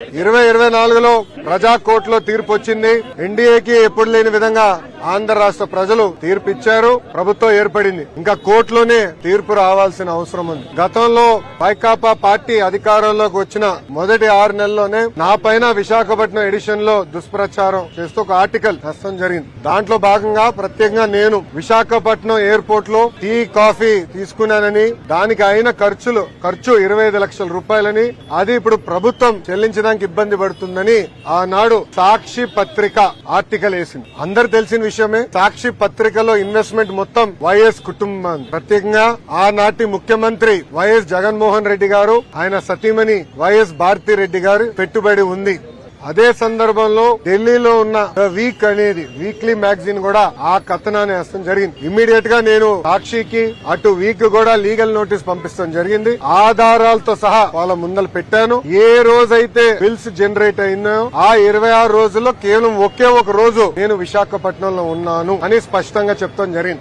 ఇరవై ఇరవై నాలుగులో ప్రజా కోర్టులో తీర్పు వచ్చింది. ఎన్డీఏకి ఎప్పుడు లేని విధంగా ఆంధ్ర రాష్ట్ర ప్రజలు తీర్పిచ్చారు. ప్రభుత్వం ఏర్పడింది. ఇంకా కోర్టులోనే తీర్పు రావాల్సిన అవసరం ఉంది. గతంలో వైకాపా పార్టీ అధికారంలోకి వచ్చిన మొదటి ఆరు నెలల్లోనే నా పైన విశాఖపట్నం ఎడిషన్లో దుష్ప్రచారం చేస్తూ ఒక ఆర్టికల్ నష్టం జరిగింది. దాంట్లో భాగంగా ప్రత్యేకంగా నేను విశాఖపట్నం ఎయిర్పోర్ట్లో టీ కాఫీ తీసుకున్నానని దానికి అయిన ఖర్చులు ఖర్చు ఇరవై ఐదు లక్షల రూపాయలని అది ఇప్పుడు ప్రభుత్వం చెల్లించడానికి ఇబ్బంది పడుతుందని ఆనాడు సాక్షి పత్రిక ఆర్టికల్ వేసింది. అందరు తెలిసిన విషయమే సాక్షి పత్రికలో ఇన్వెస్ట్మెంట్ మొత్తం వైఎస్ కుటుంబం. ప్రత్యేకంగా ఆనాటి ముఖ్యమంత్రి వైఎస్ జగన్మోహన్ రెడ్డి గారు ఆయన సతీమణి వైఎస్ భారతి రెడ్డి గారు పెట్టుబడి ఉంది. అదే సందర్భంలో ఢిల్లీలో ఉన్న ద వీక్ అనేది వీక్లీ మ్యాగజైన్ కూడా ఆ కథనాన్ని వేస్తాం జరిగింది. ఇమ్మీడియట్గా నేను సాక్షికి అటు వీక్ కూడా లీగల్ నోటీస్ పంపిస్తాం జరిగింది. ఆధారాలతో సహా వాళ్ళ ముందలు పెట్టాను. ఏ రోజైతే బిల్స్ జనరేట్ అయినా ఆ ఇరవై ఆరు రోజుల్లో కేవలం ఒకే ఒక రోజు నేను విశాఖపట్నంలో ఉన్నాను అని స్పష్టంగా చెప్తాం జరిగింది.